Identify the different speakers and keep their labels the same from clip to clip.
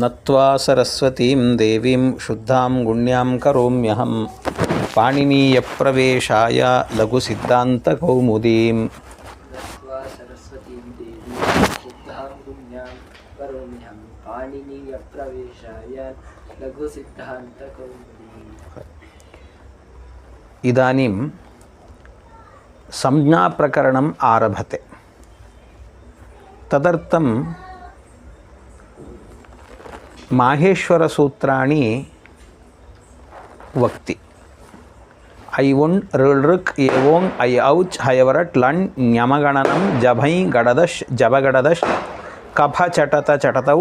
Speaker 1: நத்வா சரஸ்வதீம் தேவீம் சுத்தாம் குண்யாம் கரோம்யகம் பாணினீயப்பிரவேஷாய லகுசித்தாந்தகௌமுதீம்
Speaker 2: इदानीं संज्ञाप्रकरणम् आरभते। तदर्थं माहेश्वरसूत्राणि वक्ति। ऐ ரிழ்ருக் ஏவோங் ஐ ऐ औच् லண் ஞமகணனம் ஜபை जभै गडदश् जबगडदश् சடத चटतौ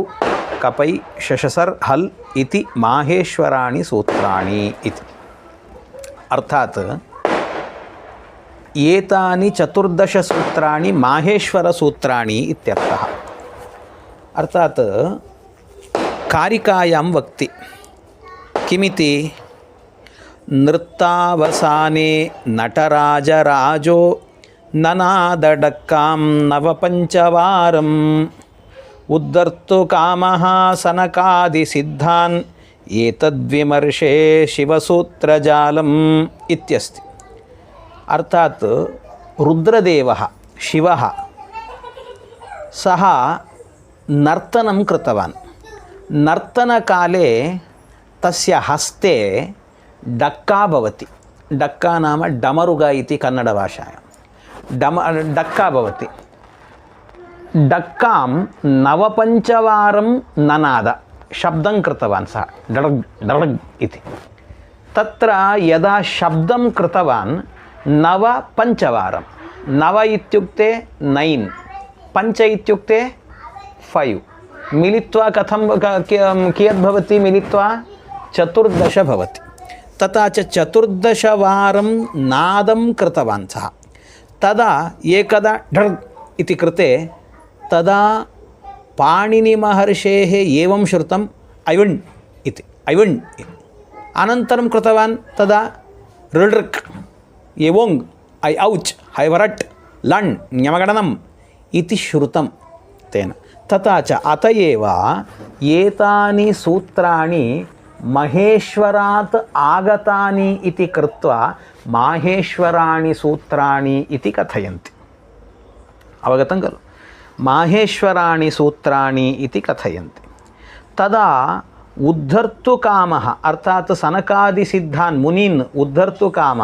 Speaker 2: कपै शशसर् हल् इति माहेश्वराणि सूत्राणि इति। अर्थात् एतानि चतुर्दशसूत्राणि माहेश्वरसूत्राणि इत्यर्थः। अर्थात् కారికాయాం వక్తి. కిమితి? నృత్తావసానే నటరాజరాజో ననాదడక్కాం నవపంచవారం. ఉద్ధర్తు కామ సనకాది సిద్ధాన్ ఏతద్విమర్శే శివసూత్రజాలం ఇత్యస్తి. అర్థాత్ రుద్రదేవ శివ సహ నర్తనం కృతవాన్. నర్తనకాలే తస్య హస్తే డక్కా భవతి డక్కా నామ డమరుగా ఇది కన్నడ భాషాయం డమ డక్కా భవతి డక్కాం నవపంచవారం ననాద శబ్దం కృతవాన్ సహ డడగ్ డడగ్ ఇది తత్ర యదా శబ్దం కృతవాన్ నవ పంచవారం నవ ఇత్యుక్తే నైన్ పంచ ఇత్యుక్తే ఫైవ్ कि- कियत् भवति? मिलित्वा चतुर्दश भवति। तथा च चतुर्दशवारं नादं कृतवान् सः। तदा एकदा ढर् इति कृते तदा पाणिनिमहर्षेः एवं श्रुतम् अयुण् इति अयुण् इति। अनन्तरं कृतवान् तदा ऋडृक् एवोङ् ऐ औच् हैवरट् लण् न्यमगणनम् इति श्रुतं तेन। తాచ అత ఏతాని సూత్రాన్ని మహేశ్వరాత్ ఆగతాని ఇది కృత్వా మాహేశ్వరాణి సూత్రాన్ని ఇది కథయంతి. అవగతం కలు. మాహేశ్వరాణి సూత్రాన్ని ఇది కథయంతి. తదా ఉద్ధర్తు కామ అర్థాత్ సనకాది సిద్ధాన్ మునీన్ ఉద్ధర్తు కామ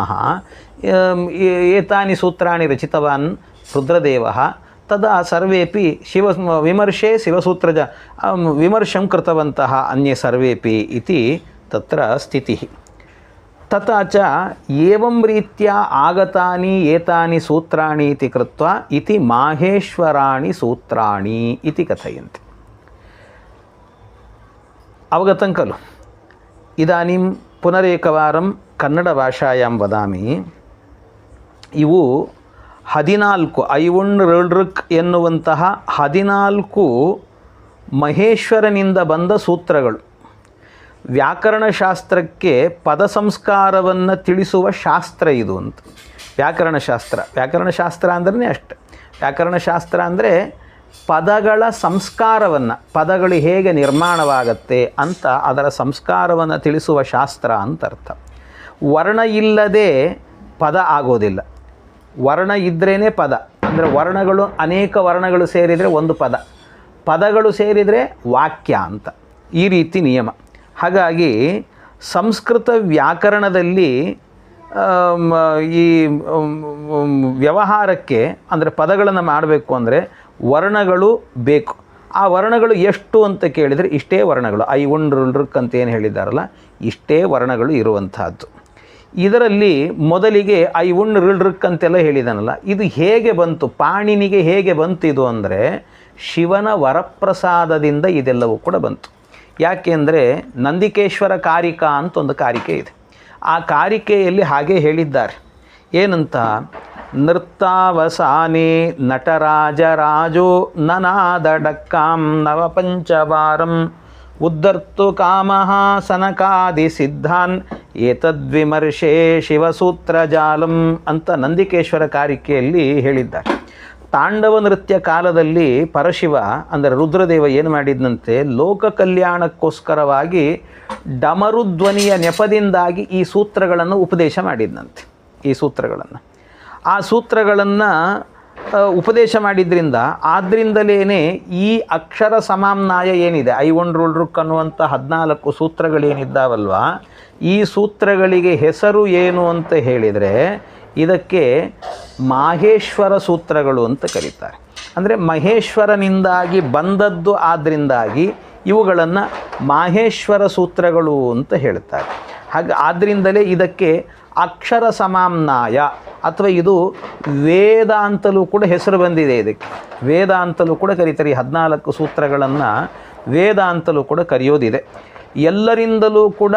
Speaker 2: ఏతాని సూత్రాన్ని రచితవాన్ రుద్రదేవ तदा सर्वेपि शिव विमर्शे शिवसूत्रज अम्, विमर्शं कृतवन्तः अन्ये सर्वेपि इति तत्र स्थितिः तथा च एवं रीत्या आगतानि एतानि सूत्राणि इति कृत्वा इति माहेश्वराणि सूत्राणि इति कथयन्ति अवगतं खलु इदानीं पुनरेकवारं कन्नडभाषायां वदामि ಇವು ಹದಿನಾಲ್ಕು ಐವುಣ್ ಋಳೃಕ್ ಎನ್ನುವಂತಹ ಹದಿನಾಲ್ಕು ಮಹೇಶ್ವರನಿಂದ ಬಂದ ಸೂತ್ರಗಳು. ವ್ಯಾಕರಣಶಾಸ್ತ್ರಕ್ಕೆ ಪದ ಸಂಸ್ಕಾರವನ್ನು ತಿಳಿಸುವ ಶಾಸ್ತ್ರ ಇದು ಅಂತ. ವ್ಯಾಕರಣಶಾಸ್ತ್ರ. ವ್ಯಾಕರಣಶಾಸ್ತ್ರ ಅಂದ್ರೆ ಅಷ್ಟೆ. ವ್ಯಾಕರಣಶಾಸ್ತ್ರ ಅಂದರೆ ಪದಗಳ ಸಂಸ್ಕಾರವನ್ನು. ಪದಗಳು ಹೇಗೆ ನಿರ್ಮಾಣವಾಗತ್ತೆ ಅಂತ ಅದರ ಸಂಸ್ಕಾರವನ್ನು ತಿಳಿಸುವ ಶಾಸ್ತ್ರ ಅಂತ ಅರ್ಥ. ವರ್ಣ ಇಲ್ಲದೆ ಪದ ಆಗೋದಿಲ್ಲ. ವರ್ಣ ಇದ್ರೇ ಪದ. ಅಂದರೆ ವರ್ಣಗಳು, ಅನೇಕ ವರ್ಣಗಳು ಸೇರಿದರೆ ಒಂದು ಪದ. ಪದಗಳು ಸೇರಿದರೆ ವಾಕ್ಯ ಅಂತ. ಈ ರೀತಿ ನಿಯಮ. ಹಾಗಾಗಿ ಸಂಸ್ಕೃತ ವ್ಯಾಕರಣದಲ್ಲಿ ಈ ವ್ಯವಹಾರಕ್ಕೆ ಅಂದರೆ ಪದಗಳನ್ನು ಮಾಡಬೇಕು ಅಂದರೆ ವರ್ಣಗಳು ಬೇಕು. ಆ ವರ್ಣಗಳು ಎಷ್ಟು ಅಂತ ಕೇಳಿದರೆ ಇಷ್ಟೇ ವರ್ಣಗಳು. ಐ ಒಂಡ್ರಕ್ಕಂತ ಅಂತ ಏನು ಹೇಳಿದ್ದಾರಲ್ಲ, ಇಷ್ಟೇ ವರ್ಣಗಳು ಇರುವಂತಹದ್ದು. ಇದರಲ್ಲಿ ಮೊದಲಿಗೆ ಐ ಉಣ್ ರಿಳ್ರಕ್ ಅಂತೆಲ್ಲ ಹೇಳಿದಾನಲ್ಲ. ಇದು ಹೇಗೆ ಬಂತು? ಪಾಣಿನಿಗೆ ಹೇಗೆ ಬಂತು ಇದು ಅಂದರೆ ಶಿವನ ವರಪ್ರಸಾದದಿಂದ ಇದೆಲ್ಲವೂ ಕೂಡ ಬಂತು. ಯಾಕೆಂದರೆ ನಂದಿಕೇಶ್ವರ ಕಾರಿಕಾ ಅಂತ ಒಂದು ಕಾರಿಕೆ ಇದೆ. ಆ ಕಾರಿಕೆಯಲ್ಲಿ ಹಾಗೆ ಹೇಳಿದ್ದಾರೆ. ಏನಂತ? ನೃತ್ತಾವಸಾನೆ ನಟರಾಜರಾಜೋ ನನಾದಡಕ್ಕಾಂ ನವಪಂಚವಾರಂ ಉದ್ಧರ್ತು ಕಾಮಹಾಸನಕಾದಿ ಸನಕಾದಿಸಿದ್ಧಾನ್ ಏತದ್ವಿಮರ್ಶೆ ಶಿವಸೂತ್ರಜಾಲಂ ಅಂತ ನಂದಿಕೇಶ್ವರ ಕಾರಿಕೆಯಲ್ಲಿ ಹೇಳಿದ್ದಾರೆ. ತಾಂಡವ ನೃತ್ಯ ಕಾಲದಲ್ಲಿ ಪರಶಿವ, ಅಂದರೆ ರುದ್ರದೇವ ಏನು ಮಾಡಿದ್ನಂತೆ? ಲೋಕ ಕಲ್ಯಾಣಕ್ಕೋಸ್ಕರವಾಗಿ ಡಮರುಧ್ವನಿಯ ನೆಪದಿಂದಾಗಿ ಈ ಸೂತ್ರಗಳನ್ನು ಉಪದೇಶ ಮಾಡಿದ್ನಂತೆ. ಈ ಸೂತ್ರಗಳನ್ನು. ಆ ಸೂತ್ರಗಳನ್ನು ಉಪದೇಶ ಮಾಡಿದ್ರಿಂದ ಆದ್ದರಿಂದಲೇ ಈ ಅಕ್ಷರ ಸಮಾಮ್ನಾಯ ಏನಿದೆ? ಐ ಒನ್ ರೂಲ್ ರುಕ್ ಅನ್ನುವಂಥ ಹದಿನಾಲ್ಕು ಸೂತ್ರಗಳೇನಿದ್ದಾವಲ್ವ? ಈ ಸೂತ್ರಗಳಿಗೆ ಹೆಸರು ಏನು ಅಂತ ಹೇಳಿದರೆ ಇದಕ್ಕೆ ಮಾಹೇಶ್ವರ ಸೂತ್ರಗಳು ಅಂತ ಕರೀತಾರೆ. ಅಂದರೆ ಮಹೇಶ್ವರನಿಂದಾಗಿ ಬಂದದ್ದು ಆದ್ದರಿಂದಾಗಿ ಇವುಗಳನ್ನು ಮಾಹೇಶ್ವರ ಸೂತ್ರಗಳು ಅಂತ ಹೇಳ್ತಾರೆ. ಹಾಗೆ ಆದ್ದರಿಂದಲೇ ಇದಕ್ಕೆ ಅಕ್ಷರ ಸಮಾಮ್ನಾಯ ಅಥವಾ ಇದು ವೇದ ಅಂತಲೂ ಕೂಡ ಹೆಸರು ಬಂದಿದೆ ಇದಕ್ಕೆ. ವೇದ ಅಂತಲೂ ಕೂಡ ಕರೀತಾರೆ. ಈ ಹದಿನಾಲ್ಕು ಸೂತ್ರಗಳನ್ನು ವೇದ ಅಂತಲೂ ಕೂಡ ಕರೆಯೋದಿದೆ. ಎಲ್ಲರಿಂದಲೂ ಕೂಡ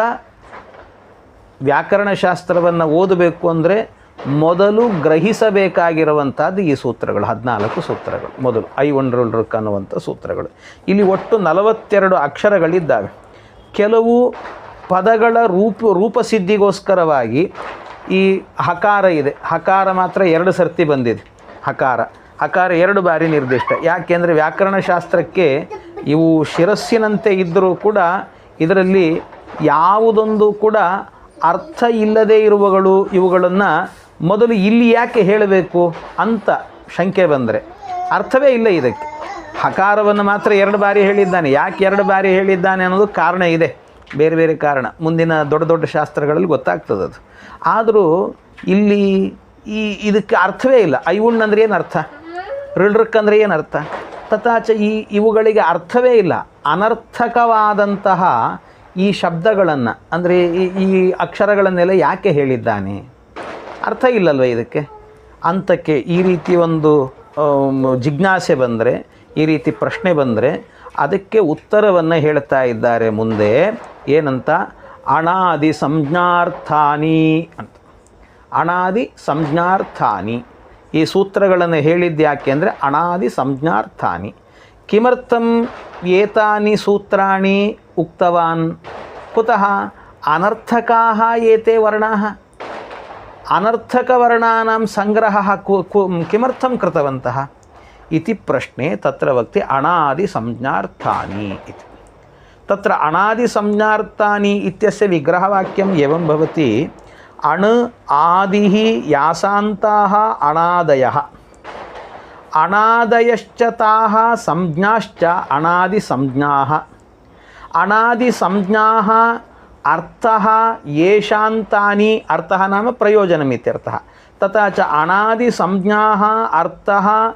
Speaker 2: ವ್ಯಾಕರಣಶಾಸ್ತ್ರವನ್ನು ಓದಬೇಕು ಅಂದರೆ ಮೊದಲು ಗ್ರಹಿಸಬೇಕಾಗಿರುವಂಥದ್ದು ಈ ಸೂತ್ರಗಳು, ಹದಿನಾಲ್ಕು ಸೂತ್ರಗಳು. ಮೊದಲು ಐ ಒನ್ ರೂಲ್ ರುಕ್ ಅನ್ನುವಂಥ ಸೂತ್ರಗಳು. ಇಲ್ಲಿ ಒಟ್ಟು ನಲವತ್ತೆರಡು ಅಕ್ಷರಗಳಿದ್ದಾವೆ. ಕೆಲವು ಪದಗಳ ರೂಪ, ರೂಪಸಿದ್ಧಿಗೋಸ್ಕರವಾಗಿ ಈ ಹಕಾರ ಇದೆ. ಹಕಾರ ಮಾತ್ರ ಎರಡು ಸರ್ತಿ ಬಂದಿದೆ. ಹಕಾರ. ಹಕಾರ ಎರಡು ಬಾರಿ ನಿರ್ದಿಷ್ಟ. ಯಾಕೆಂದರೆ ವ್ಯಾಕರಣಶಾಸ್ತ್ರಕ್ಕೆ ಇವು ಶಿರಸ್ಸಿನಂತೆ ಇದ್ದರೂ ಕೂಡ ಇದರಲ್ಲಿ ಯಾವುದೊಂದು ಕೂಡ ಅರ್ಥ ಇಲ್ಲದೇ ಇರುವಗಳು ಇವುಗಳನ್ನು ಮೊದಲು ಇಲ್ಲಿ ಯಾಕೆ ಹೇಳಬೇಕು ಅಂತ ಶಂಕೆ ಬಂದರೆ ಅರ್ಥವೇ ಇಲ್ಲ ಇದಕ್ಕೆ. ಹಕಾರವನ್ನು ಮಾತ್ರ ಎರಡು ಬಾರಿ ಹೇಳಿದ್ದಾನೆ. ಯಾಕೆ ಎರಡು ಬಾರಿ ಹೇಳಿದ್ದಾನೆ ಅನ್ನೋದು ಕಾರಣ ಇದೆ. ಬೇರೆ ಬೇರೆ ಕಾರಣ. ಮುಂದಿನ ದೊಡ್ಡ ದೊಡ್ಡ ಶಾಸ್ತ್ರಗಳಲ್ಲಿ ಗೊತ್ತಾಗ್ತದದು ಆದರೂ ಇಲ್ಲಿ ಈ ಇದಕ್ಕೆ ಅರ್ಥವೇ ಇಲ್ಲ. ಐವುಣ್ ಅಂದರೆ ಏನು ಅರ್ಥ? ರಿಳ್ರಕ್ ಅಂದರೆ ಏನು ಅರ್ಥ? ತಥಾಚ ಈ ಇವುಗಳಿಗೆ ಅರ್ಥವೇ ಇಲ್ಲ. ಅನರ್ಥಕವಾದಂತಹ ಈ ಶಬ್ದಗಳನ್ನು, ಅಂದರೆ ಈ ಈ ಅಕ್ಷರಗಳನ್ನೆಲ್ಲ ಯಾಕೆ ಹೇಳಿದ್ದಾನೆ? ಅರ್ಥ ಇಲ್ಲಲ್ವ ಇದಕ್ಕೆ? ಅಂತಕ್ಕೆ ಈ ರೀತಿ ಒಂದು ಜಿಜ್ಞಾಸೆ ಬಂದರೆ, ಈ ರೀತಿ ಪ್ರಶ್ನೆ ಬಂದರೆ, ಅದಕ್ಕೆ ಉತ್ತರವನ್ನು ಹೇಳ್ತಾ ಇದ್ದಾರೆ ಮುಂದೆ, ಏನಂತ? ಅಣಾದಿ ಸಂಜ್ಞಾರ್ಥಾನಿ ಅಂತ. ಅಣಾದಿ ಸಂಜ್ಞಾರ್ಥಾನಿ. ಈ ಸೂತ್ರಗಳನ್ನು ಹೇಳಿದ್ದು ಯಾಕೆ ಅಂದರೆ ಅಣಾದಿ ಸಂಜ್ಞಾರ್ಥಾನಿ. ಕಿಮರ್ಥಂ ಏತಾನಿ ಸೂತ್ರಾಣಿ ಉಕ್ತವಾನ್ ಕುತಃ ಅನರ್ಥಕಾ ಏತೆ ವರ್ಣಾ ಅನರ್ಥಕವರ್ಣಾನಾಂ ಸಂಗ್ರಹ ಕು ಕು ಕಿಮರ್ಥಂ ಕೃತವಂತಹ ಇತಿ ಪ್ರಶ್ನೆ ತತ್ರ ವಕ್ತಿ ಅಣಾದಿ ಸಂಜ್ಞಾರ್ಥಾನಿ ಇತಿ ತತ್ರ ಅಣಾದಿ ಸಂಜ್ಞಾರ್ಥಾನಿ ಇತ್ಯಸ್ಯ ವಿಗ್ರಹವಾಕ್ಯಂ ಎವಂ ಭವತಿ ಅಣು ಆದಿಃ ಯಾಸಾಂತಾಃ ಅಣಾದಯಃ ಅನಾದಯಶ್ಚ ತಾಃ ಸಂಜ್ಞಾಶ್ಚ ಅನಾದಿ ಸಂಜ್ಞಾಃ ಅನಾದಿ ಸಂಜ್ಞಾಃ ಅರ್ಥಃ ಯೇಷಾಂತಾನಿ ಅರ್ಥಃ ನಾಮ ಪ್ರಯೋಜನಮಿತ್ಯರ್ಥಃ ತಥಾ ಚ ಅನಾದಿ ಸಂಜ್ಞಾಃ ಅರ್ಥಃ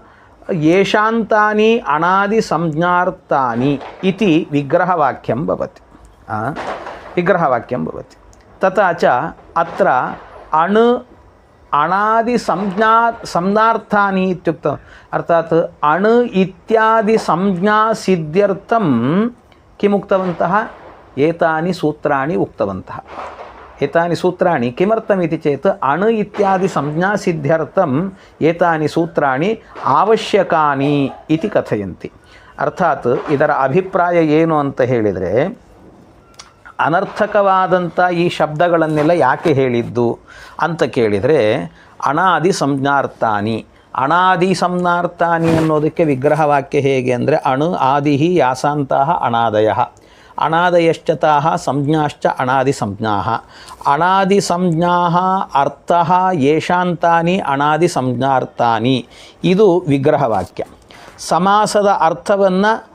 Speaker 2: ಯೇಷಾಂತಾನಿ ಅನಾದಿ ಸಂಜ್ಞಾರ್ಥಾನಿ ಇತಿ ವಿಗ್ರಹವಾಕ್ಯಂ ಭವತಿ ಆ, ಅಣಾದಿ ಸಂಜ್ಞಾ ಸಂಜ್ಞಾರ್ಥಾನಿ ಇತ್ಯುಕ್ತ ಅರ್ಥಾತ್ ಅಣು ಇತ್ಯಾದಿ ಸಂಜ್ಞಾ ಸಿದ್ಧ್ಯರ್ಥಂ ಕಿಮುಕ್ತವಂತಹ ಏತಾನಿ ಸೂತ್ರಾಣಿ ಉಕ್ತವಂತಹ ಏತಾನಿ ಸೂತ್ರಾಣಿ ಕಿಮರ್ಥಮಿತಿ ಚೇತ್ ಅಣು ಇತ್ಯಾದಿ ಸಂಜ್ಞಾ ಸಿದ್ಧ್ಯರ್ಥಂ ಏತಾನಿ ಸೂತ್ರಾಣಿ ಅವಶ್ಯಕಾನಿ ಇತಿ ಕಥಯಂತಿ ಅರ್ಥಾತ್ ಇದರ ಅಭಿಪ್ರಾಯ ಏನು ಅಂತ ಹೇಳಿದರೆ ಅನರ್ಥಕವಾದಂಥ ಈ ಶಬ್ದಗಳನ್ನೆಲ್ಲ ಯಾಕೆ ಹೇಳಿದ್ದು ಅಂತ ಕೇಳಿದರೆ ಅನಾದಿ ಸಂಜ್ಞಾರ್ಥಾನಿ ಅನಾದಿ ಸಂಜ್ಞಾರ್ಥಾನಿ ಅನ್ನೋದಕ್ಕೆ ವಿಗ್ರಹವಾಕ್ಯ ಹೇಗೆ ಅಂದರೆ, ಅಣು ಆದಿ ಯಾಸಾಂತಹ ಅನಾದಯ ಅನಾದಯಶ್ಚತಃ ಸಂಜ್ಞಾಶ್ಚ ಅನಾದಿ ಸಂಜ್ಞಾ ಅನಾದಿ ಸಂಜ್ಞಾ ಅರ್ಥ ಯೇಷಾಂತಾನಿ ಅನಾದಿ ಸಂಜ್ಞಾರ್ಥಾನಿ ಇದು ವಿಗ್ರಹವಾಕ್ಯ. ಸಮಾಸದ ಅರ್ಥವನ್ನು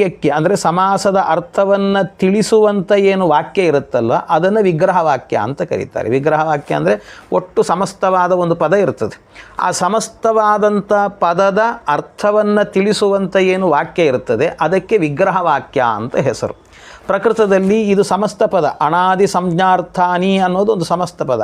Speaker 2: ವಾಕ್ಯಕ್ಕೆ, ಅಂದರೆ ಸಮಾಸದ ಅರ್ಥವನ್ನು ತಿಳಿಸುವಂಥ ಏನು ವಾಕ್ಯ ಇರುತ್ತಲ್ಲ ಅದನ್ನು ವಿಗ್ರಹವಾಕ್ಯ ಅಂತ ಕರೀತಾರೆ. ವಿಗ್ರಹ ವಾಕ್ಯ ಅಂದರೆ ಒಟ್ಟು ಸಮಸ್ತವಾದ ಒಂದು ಪದ ಇರ್ತದೆ. ಆ ಸಮಸ್ತವಾದಂಥ ಪದದ ಅರ್ಥವನ್ನು ತಿಳಿಸುವಂಥ ಏನು ವಾಕ್ಯ ಇರ್ತದೆ, ಅದಕ್ಕೆ ವಿಗ್ರಹ ವಾಕ್ಯ ಅಂತ ಹೆಸರು. ಪ್ರಕೃತದಲ್ಲಿ ಇದು ಸಮಸ್ತ ಪದ. ಅನಾದಿ ಸಂಜ್ಞಾರ್ಥಾನಿ ಅನ್ನೋದು ಒಂದು ಸಮಸ್ತ ಪದ.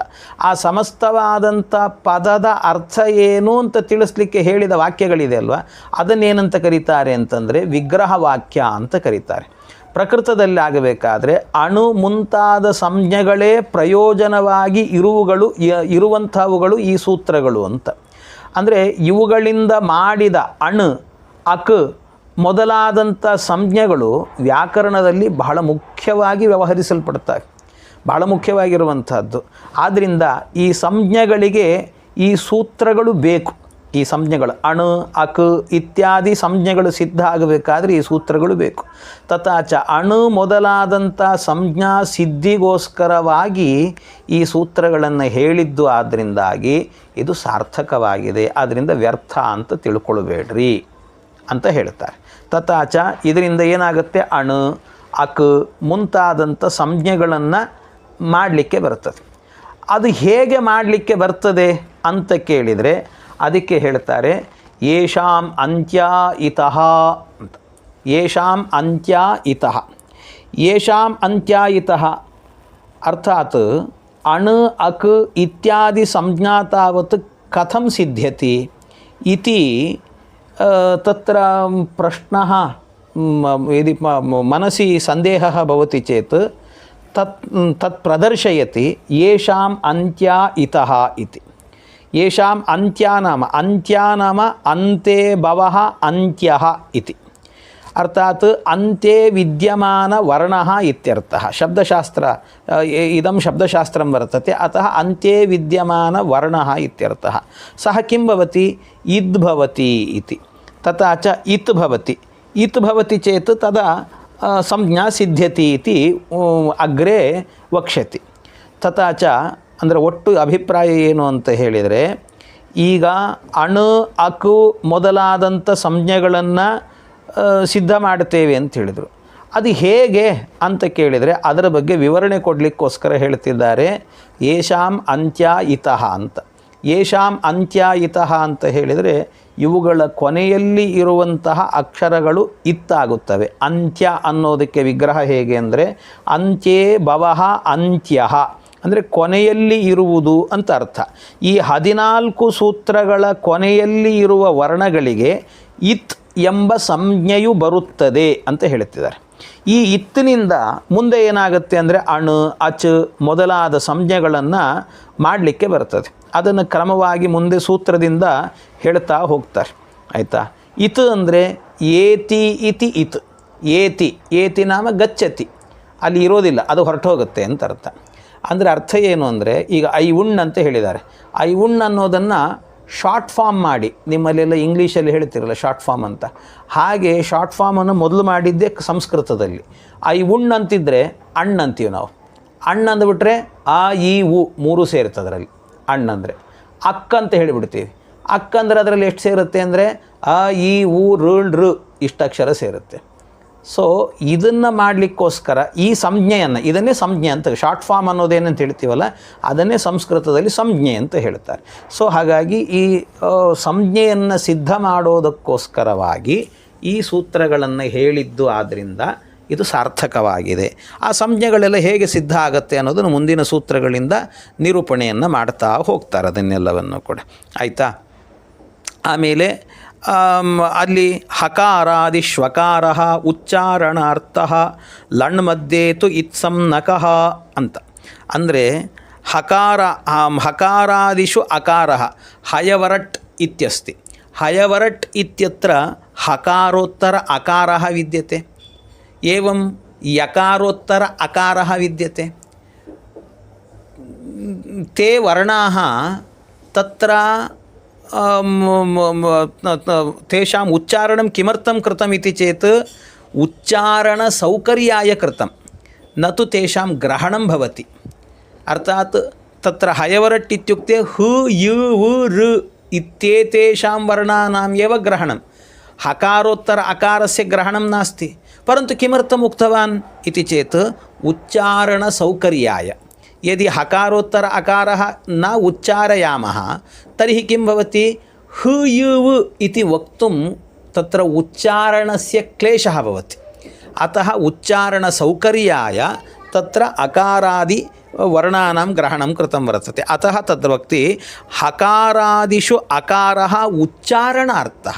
Speaker 2: ಆ ಸಮಸ್ತವಾದಂಥ ಪದದ ಅರ್ಥ ಏನು ಅಂತ ತಿಳಿಸ್ಲಿಕ್ಕೆ ಹೇಳಿದ ವಾಕ್ಯಗಳಿದೆ ಅಲ್ವಾ, ಅದನ್ನೇನಂತ ಕರೀತಾರೆ ಅಂತಂದರೆ ವಿಗ್ರಹ ವಾಕ್ಯ ಅಂತ ಕರೀತಾರೆ. ಪ್ರಕೃತದಲ್ಲಿ ಆಗಬೇಕಾದ್ರೆ ಅಣು ಮುಂತಾದ ಸಂಜ್ಞೆಗಳೇ ಪ್ರಯೋಜನವಾಗಿ ಇರುವುಗಳು ಇರುವಂಥವುಗಳು ಈ ಸೂತ್ರಗಳು ಅಂತ. ಅಂದರೆ ಇವುಗಳಿಂದ ಮಾಡಿದ ಅಣು, ಅಕ್ ಮೊದಲಾದಂಥ ಸಂಜ್ಞೆಗಳು ವ್ಯಾಕರಣದಲ್ಲಿ ಬಹಳ ಮುಖ್ಯವಾಗಿ ವ್ಯವಹರಿಸಲ್ಪಡ್ತವೆ, ಬಹಳ ಮುಖ್ಯವಾಗಿರುವಂಥದ್ದು. ಆದ್ದರಿಂದ ಈ ಸಂಜ್ಞೆಗಳಿಗೆ ಈ ಸೂತ್ರಗಳು ಬೇಕು. ಈ ಸಂಜ್ಞೆಗಳು ಅಣು, ಅಕು ಇತ್ಯಾದಿ ಸಂಜ್ಞೆಗಳು ಸಿದ್ಧ ಆಗಬೇಕಾದ್ರೆ ಈ ಸೂತ್ರಗಳು ಬೇಕು. ತಥಾಚ ಅಣು ಮೊದಲಾದಂಥ ಸಂಜ್ಞಾ ಸಿದ್ಧಿಗೋಸ್ಕರವಾಗಿ ಈ ಸೂತ್ರಗಳನ್ನು ಹೇಳಿದ್ದು ಆದ್ದರಿಂದಾಗಿ ಇದು ಸಾರ್ಥಕವಾಗಿದೆ. ಆದ್ದರಿಂದ ವ್ಯರ್ಥ ಅಂತ ತಿಳ್ಕೊಳ್ಬೇಡ್ರಿ ಅಂತ ಹೇಳ್ತಾರೆ. ತಥಾಚ ಇದರಿಂದ ಏನಾಗುತ್ತೆ? ಅಣು, ಅಕ್ ಮುಂತಾದಂಥ ಸಂಜ್ಞೆಗಳನ್ನು ಮಾಡಲಿಕ್ಕೆ ಬರ್ತದೆ. ಅದು ಹೇಗೆ ಮಾಡಲಿಕ್ಕೆ ಬರ್ತದೆ ಅಂತ ಕೇಳಿದರೆ ಅದಕ್ಕೆ ಹೇಳ್ತಾರೆ ಯೇಷಾಂ ಅಂತ್ಯ ಇತಃ ಅಂತ ಯೇಷಾಂ ಅಂತ್ಯ ಇತಃ ಯೇಷಾಂ ಅಂತ್ಯ ಇತಃ ಅರ್ಥಾತ್ ಅಣು ಅಕ್ ಇತ್ಯಾದಿ ಸಂಜ್ಞಾ ತಾವತ್ ಕಥಂ ಸಿದ್ಧ್ಯತಿ ಇತಿ ಆ, ತತ್ರ ಪ್ರಶ್ನः ಮ್, यदि म- म- मनसि सन्देहः भवति चेत् तत् तत् प्रदर्शयति येषाम् अन्त्या इतः इति ఏషాం అంత్యానామ అంత్యానామ అంతే భవ అంత్య ఇది. అర్థాత్ అంతే విద్యమాన వర్ణ ఇత్యర్థ. శబ్దశాస్త్ర ఇదం శబ్దశాస్త్రం వర్తతే అత అంతే విద్యమాన వర్ణ ఇత్యర్థ. సహ కిం భవతి? ఇద్ భవతి ఇది. తథా చ ఇత్ భవతి. ఇత్ భవతి చేత్ తదా సంజ్ఞా సిద్ధ్యతి ఇది అగ్రే వక్ష్యతి. తథా చ ಅಂದರೆ ಒಟ್ಟು ಅಭಿಪ್ರಾಯ ಏನು ಅಂತ ಹೇಳಿದರೆ, ಈಗ ಅಣು, ಅಕು ಮೊದಲಾದಂಥ ಸಂಜ್ಞೆಗಳನ್ನು ಸಿದ್ಧ ಮಾಡ್ತೇವೆ ಅಂತ ಹೇಳಿದರು. ಅದು ಹೇಗೆ ಅಂತ ಕೇಳಿದರೆ ಅದರ ಬಗ್ಗೆ ವಿವರಣೆ ಕೊಡಲಿಕ್ಕೋಸ್ಕರ ಹೇಳ್ತಿದ್ದಾರೆ ಯಶಾಂ ಅಂತ್ಯ ಇತಃ ಅಂತ. ಯಶಾಂ ಅಂತ್ಯ ಇತಃ ಅಂತ ಹೇಳಿದರೆ ಇವುಗಳ ಕೊನೆಯಲ್ಲಿ ಇರುವಂತಹ ಅಕ್ಷರಗಳು ಇತ್ತಾಗುತ್ತವೆ. ಅಂತ್ಯ ಅನ್ನೋದಕ್ಕೆ ವಿಗ್ರಹ ಹೇಗೆ ಅಂದರೆ, ಅಂತ್ಯೇ ಭವಃ ಅಂತ್ಯ. ಅಂದರೆ ಕೊನೆಯಲ್ಲಿ ಇರುವುದು ಅಂತ ಅರ್ಥ. ಈ ಹದಿನಾಲ್ಕು ಸೂತ್ರಗಳ ಕೊನೆಯಲ್ಲಿ ಇರುವ ವರ್ಣಗಳಿಗೆ ಇತ್ ಎಂಬ ಸಂಜ್ಞೆಯು ಬರುತ್ತದೆ ಅಂತ ಹೇಳುತ್ತಿದ್ದಾರೆ ಈ ಇತ್ತಿನಿಂದ ಮುಂದೆ ಏನಾಗುತ್ತೆ ಅಂದರೆ ಅಣು, ಅಚ್ ಮೊದಲಾದ ಸಂಜ್ಞೆಗಳನ್ನು ಮಾಡಲಿಕ್ಕೆ ಬರ್ತದೆ. ಅದನ್ನು ಕ್ರಮವಾಗಿ ಮುಂದೆ ಸೂತ್ರದಿಂದ ಹೇಳ್ತಾ ಹೋಗ್ತಾರೆ. ಆಯಿತಾ? ಇತ್ ಅಂದರೆ ಏತಿ ಇತಿ ಇತ್. ಏತಿ ಏತಿ ನಾಮ ಗಚ್ಚತಿ. ಅಲ್ಲಿ ಇರೋದಿಲ್ಲ, ಅದು ಹೊರಟು ಹೋಗುತ್ತೆ ಅಂತ ಅರ್ಥ. ಅಂದರೆ ಅರ್ಥ ಏನು ಅಂದರೆ ಈಗ ಐ ಉಣ್ ಅಂತ ಹೇಳಿದ್ದಾರೆ. ಐ ಉಣ್ ಅನ್ನೋದನ್ನು ಶಾರ್ಟ್ ಫಾರ್ಮ್ ಮಾಡಿ, ನಿಮ್ಮಲ್ಲೆಲ್ಲ ಇಂಗ್ಲೀಷಲ್ಲಿ ಹೇಳ್ತಿರಲ್ಲ ಶಾರ್ಟ್ ಫಾರ್ಮ್ ಅಂತ. ಹಾಗೆ ಶಾರ್ಟ್ ಫಾರ್ಮನ್ನು ಮೊದಲು ಮಾಡಿದ್ದೇ ಸಂಸ್ಕೃತದಲ್ಲಿ. ಐ ಉಣ್ ಅಂತಿದ್ದರೆ ಅಣ್ಣ ಅಂತೀವಿ ನಾವು. ಅಣ್ಣ ಅಂದ್ಬಿಟ್ರೆ ಆ ಇ ಉ ಮೂರು ಸೇರುತ್ತೆ ಅದರಲ್ಲಿ ಅಣ್ಣಂದರೆ ಅಕ್ಕ ಅಂತ ಹೇಳಿಬಿಡ್ತೀವಿ. ಅಕ್ಕ ಅಂದರೆ ಅದರಲ್ಲಿ ಎಷ್ಟು ಸೇರುತ್ತೆ ಅಂದರೆ ಅ ಇ ಉ ಋ ಇಷ್ಟು ಅಕ್ಷರ ಸೇರುತ್ತೆ. ಸೊ ಇದನ್ನು ಮಾಡಲಿಕ್ಕೋಸ್ಕರ ಈ ಸಂಜ್ಞೆಯನ್ನು ಇದನ್ನೇ ಸಂಜ್ಞೆ ಅಂತ ಶಾರ್ಟ್ ಫಾರ್ಮ್ ಅನ್ನೋದೇನಂತ ಹೇಳ್ತೀವಲ್ಲ ಅದನ್ನೇ ಸಂಸ್ಕೃತದಲ್ಲಿ ಸಂಜ್ಞೆ ಅಂತ ಹೇಳ್ತಾರೆ. ಸೊ ಹಾಗಾಗಿ ಈ ಸಂಜ್ಞೆಯನ್ನು ಸಿದ್ಧ ಮಾಡೋದಕ್ಕೋಸ್ಕರವಾಗಿ ಈ ಸೂತ್ರಗಳನ್ನು ಹೇಳಿದ್ದು ಆದ್ದರಿಂದ ಇದು ಸಾರ್ಥಕವಾಗಿದೆ. ಆ ಸಂಜ್ಞೆಗಳೆಲ್ಲ ಹೇಗೆ ಸಿದ್ಧ ಆಗುತ್ತೆ ಅನ್ನೋದನ್ನು ಮುಂದಿನ ಸೂತ್ರಗಳಿಂದ ನಿರೂಪಣೆಯನ್ನು ಮಾಡ್ತಾ ಹೋಗ್ತಾರೆ ಅದನ್ನೆಲ್ಲವನ್ನು ಕೂಡ. ಆಯಿತಾ? ಆಮೇಲೆ ಆಮ್, ಅಲ್ಲಿ ಹಕಾರಾದಿ ಶ್ವಕಾರ ಉಚ್ಚಾರಣಾರ್ಥ ಲಣ್ ಮಧ್ಯೆ ತು ಇತ್ಸಂ ನಕಃ ಅಂತ ಅಂದರೆ ಹಕಾರ ಆಮ್, ಹಕಾರಾದಿಷು ಅಕಾರ ಹಯವರಟ್ ಇತ್ಯಸ್ತಿ ಹಯವರಟ್ ಇತ್ಯತ್ರ ಹಕಾರೋತ್ತರ ಅಕಾರ ವಿದ್ಯತೆ ಏವಂ ಯಕಾರೋತ್ತರ ಅಕಾರ ವಿದ್ಯತೆ ते वर्णाः तत्र अम्, म- म- त- त- तेषाम् उच्चारणं किमर्थं कृतम् इति चेत् उच्चारणसौकर्याय कृतं न तु तेषां ग्रहणं भवति अर्थात् तत्र हयवरट् इत्युक्ते हु यु उ ऋ इत्येतेषां वर्णानाम् एव ग्रहणं हकारोत्तर अकारस्य ग्रहणं नास्ति परन्तु किमर्थम् उक्तवान् इति चेत् उच्चारणसौकर्याय यदि हकारोत्तर अकारः न उच्चारयामः तर्हि किं भवति हु यु उ इति वक्तुं तत्र उच्चारणस्य क्लेशः भवति अतः उच्चारणसौकर्याय तत्र अकारादि वर्णानां ग्रहणं कृतं वर्तते अतः तत्र वक्ति हकारादिषु अकारः उच्चारणार्थः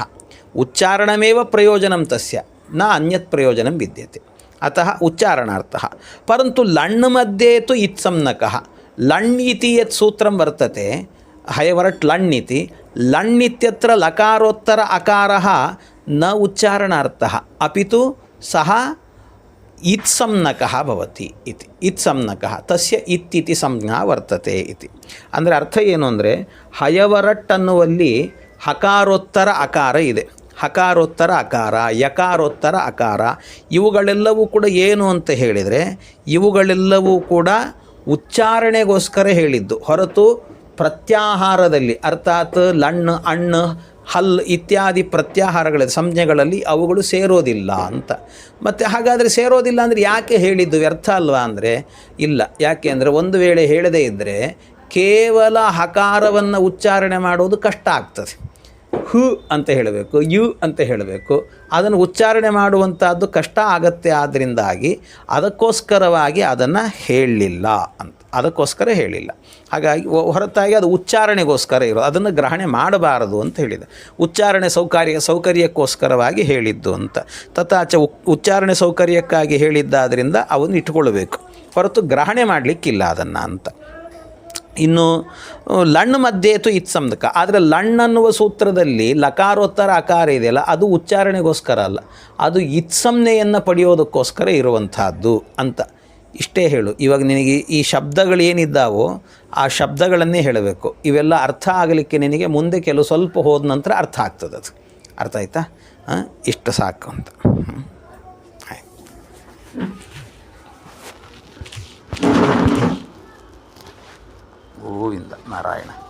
Speaker 2: उच्चारणमेव प्रयोजनं तस्य न अन्यत् प्रयोजनं विद्यते अतः उच्चारणार्थः परन्तु लण् मध्ये तु इत्सम्नकः लण् इति यत् सूत्रं वर्तते हयवरट् लण् इति लण् इत्यत्र लकारोत्तर अकारः न उच्चारणार्थः अपि तु सः ಇತ್ಸಂನಕಃ ಭವತಿ ಇತಿ ಇತ್ಸಂನಕಃ ತಸ್ಯ ಇತ್ ಇತಿ ಸಂಜ್ಞಾ ವರ್ತತೆ ಇತಿ ಅಂದರೆ ಅರ್ಥ ಏನು ಅಂದರೆ ಹಯವರಟ್ ಅನ್ನುವಲ್ಲಿ ಹಕಾರೋತ್ತರ ಅಕಾರ ಇದೆ ಹಕಾರೋತ್ತರ ಅಕಾರ, ಯಕಾರೋತ್ತರ ಅಕಾರ, ಇವುಗಳೆಲ್ಲವೂ ಕೂಡ ಏನು ಅಂತ ಹೇಳಿದರೆ, ಇವುಗಳೆಲ್ಲವೂ ಕೂಡ ಉಚ್ಚಾರಣೆಗೋಸ್ಕರ ಹೇಳಿದ್ದು. ಹೊರತು ಪ್ರತ್ಯಾಹಾರದಲ್ಲಿ, ಅರ್ಥಾತ್ ಲಣ್ಣು, ಅಣ್ಣು, ಹಲ್ ಇತ್ಯಾದಿ ಪ್ರತ್ಯಾಹಾರಗಳ ಸಂಜ್ಞೆಗಳಲ್ಲಿ ಅವುಗಳು ಸೇರೋದಿಲ್ಲ ಅಂತ. ಮತ್ತು ಹಾಗಾದರೆ ಸೇರೋದಿಲ್ಲ ಅಂದರೆ ಯಾಕೆ ಹೇಳಿದ್ದು? ವ್ಯರ್ಥ ಅಲ್ವಾ ಅಂದರೆ? ಇಲ್ಲ. ಯಾಕೆ ಅಂದರೆ ಒಂದು ವೇಳೆ ಹೇಳದೇ ಇದ್ದರೆ ಕೇವಲ ಹಕಾರವನ್ನು ಉಚ್ಚಾರಣೆ ಮಾಡೋದು ಕಷ್ಟ ಆಗ್ತದೆ. ಹು ಅಂತ ಹೇಳಬೇಕು, ಯು ಅಂತ ಹೇಳಬೇಕು. ಅದನ್ನು ಉಚ್ಚಾರಣೆ ಮಾಡುವಂಥದ್ದು ಕಷ್ಟ ಆಗತ್ತೆ ಆದ್ದರಿಂದಾಗಿ ಅದಕ್ಕೋಸ್ಕರವಾಗಿ ಅದನ್ನು ಹೇಳಲಿಲ್ಲ ಅಂತ. ಅದಕ್ಕೋಸ್ಕರ ಹೇಳಿಲ್ಲ. ಹಾಗಾಗಿ ಹೊರತಾಗಿ ಅದು ಉಚ್ಚಾರಣೆಗೋಸ್ಕರ ಇರೋದು, ಅದನ್ನು ಗ್ರಹಣೆ ಮಾಡಬಾರದು ಅಂತ ಹೇಳಿದೆ. ಉಚ್ಚಾರಣೆ ಸೌಕರ್ಯ, ಸೌಕರ್ಯಕ್ಕೋಸ್ಕರವಾಗಿ ಹೇಳಿದ್ದು ಅಂತ. ತಥಾಚ ಉಚ್ಚಾರಣೆ ಸೌಕರ್ಯಕ್ಕಾಗಿ ಹೇಳಿದ್ದಾದ್ದರಿಂದ ಅವನ್ನು ಇಟ್ಕೊಳ್ಬೇಕು ಹೊರತು ಗ್ರಹಣೆ ಮಾಡಲಿಕ್ಕಿಲ್ಲ ಅದನ್ನು ಅಂತ. ಇನ್ನು ಲಣ್ ಮಧ್ಯೇತು ಇತ್ಸಂದಕ ಆದರೆ ಲಣ್ ಅನ್ನುವ ಸೂತ್ರದಲ್ಲಿ ಲಕಾರೋತ್ತರ ಅಕಾರ ಇದೆಯಲ್ಲ, ಅದು ಉಚ್ಚಾರಣೆಗೋಸ್ಕರ ಅಲ್ಲ. ಅದು ಇತ್ಸಂಜ್ಞೆಯನ್ನು ಪಡೆಯೋದಕ್ಕೋಸ್ಕರ ಇರುವಂತಹದ್ದು ಅಂತ. ಇಷ್ಟೇ ಹೇಳು. ಇವಾಗ ನಿನಗೆ ಈ ಶಬ್ದಗಳು ಏನಿದ್ದಾವೋ, ಆ ಶಬ್ದಗಳನ್ನೇ ಹೇಳಬೇಕು. ಇವೆಲ್ಲ ಅರ್ಥ ಆಗಲಿಕ್ಕೆ ನಿನಗೆ ಮುಂದೆ ಕೆಲವು ಸ್ವಲ್ಪ ಹೋದ ನಂತರ ಅರ್ಥ ಆಗ್ತದೆ ಅದು ಅರ್ಥ ಆಯ್ತಾ? ಇಷ್ಟು ಸಾಕು ಅಂತ. Govinda Narayana.